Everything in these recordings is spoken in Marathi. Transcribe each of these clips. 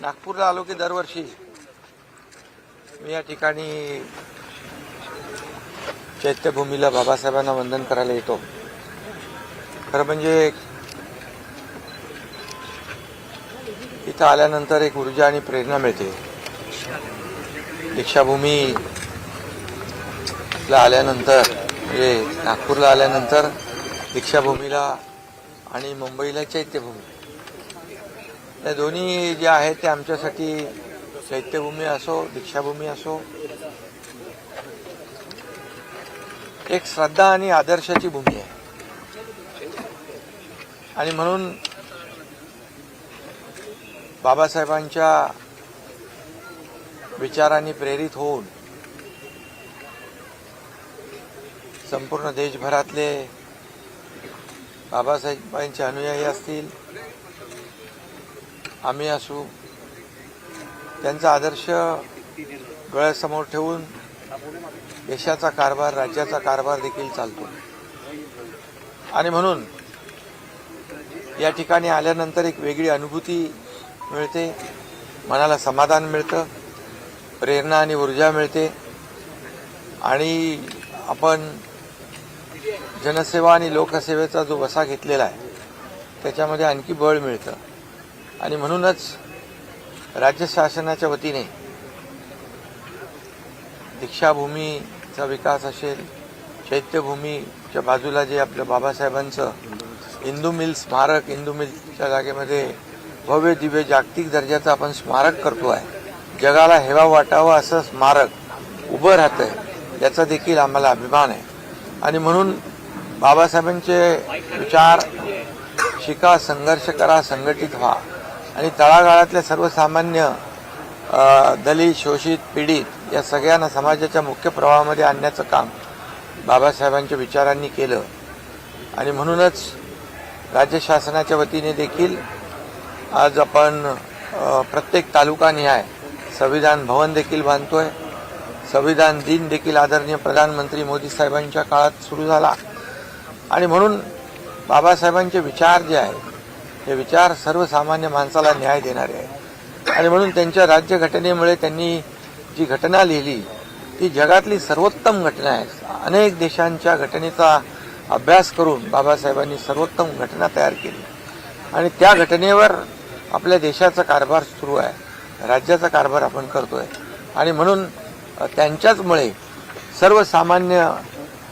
नागपूरला आलो की दरवर्षी. मी या ठिकाणी चैत्यभूमीला बाबासाहेबांना वंदन करायला येतो. खरं म्हणजे इथं आल्यानंतर एक ऊर्जा आणि प्रेरणा मिळते. दीक्षाभूमीला आल्यानंतर म्हणजे नागपूरला आल्यानंतर दीक्षाभूमीला आणि मुंबईला चैत्यभूमी. या दोन्ही जे आहेत ते आमच्यासाठी चैत्यभूमी असो दीक्षाभूमी असो. एक श्रद्धा आणि आदर्शाची भूमी आहे. आणि म्हणून बाबासाहेबांच्या विचारांनी प्रेरित होऊन संपूर्ण देशभरातले बाबासाहेबांचे अनुयायी असतील आम्ही असू. त्यांचा आदर्श डोळ्यासमोर ठेवून देशाचा कारभार राज्याचा कारभार देखील चालतो. आणि म्हणून या ठिकाणी आल्यानंतर एक वेगळी अनुभूती मिळते. मनाला समाधान मिळतं. प्रेरणा आणि ऊर्जा मिळते. आणि आपण जनसेवा आणि लोकसेवेचा जो वसा घेतलेला आहे त्याच्यामध्ये आणखी बळ मिळतं. आणि म्हणूनच राज्य शासनाच्या वतीने दीक्षाभूमीचा विकास असेल चैत्यभूमीच्या बाजूला जे आपलं बाबासाहेबांचं इंदू मिल स्मारक इंदू मिलच्या जागेमध्ये भव्य दिव्य जागतिक दर्जाचं आपण स्मारक करतो आहे. जगाला हेवा वाटावं असं स्मारक उभं राहतंय याचा देखील आम्हाला अभिमान आहे. आणि म्हणून बाबासाहेबांचे विचार शिका संघर्ष करा संघटित व्हा. आणि तळागाळातल्या सर्वसामान्य दलित शोषित पीडित या सगळ्यांना समाजाच्या मुख्य प्रवाहामध्ये आणण्याचं काम बाबासाहेबांच्या विचारांनी केलं. आणि म्हणूनच राज्य शासनाच्या वतीने देखील आज आपण प्रत्येक तालुकानिहाय संविधान भवन देखील बांधतोय. संविधान दिन देखील आदरणीय प्रधानमंत्री मोदी साहेबांच्या काळात सुरू झाला. आणि म्हणून बाबासाहेबांचे विचार जे आहेत हे विचार सर्वसामान्य माणसाला न्याय देणारे आहेत. आणि म्हणून त्यांच्या राज्यघटनेमुळे त्यांनी जी घटना लिहिली ती जगातली सर्वोत्तम घटना आहे. अनेक देशांच्या घटनेचा अभ्यास करून बाबासाहेबांनी सर्वोत्तम घटना तयार केली. आणि त्या घटनेवर आपल्या देशाचा कारभार सुरू आहे. राज्याचा कारभार आपण करतोय. आणि म्हणून त्यांच्याचमुळे सर्वसामान्य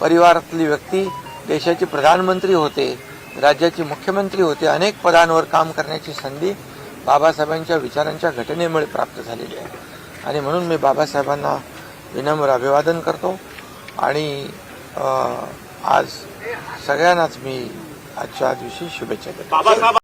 परिवारातली व्यक्ती देशाचे प्रधानमंत्री होते. राज्याचे मुख्यमंत्री होते. अनेक पदांवर काम करण्याची संधी बाबासाहेबांच्या विचारांच्या घटनेमुळे प्राप्त झालेली आहे. आणि म्हणून मी बाबासाहेबांना विनम्र अभिवादन करतो. आणि आज सगळ्यांनाच मी आजच्या दिवशी शुभेच्छा देतो.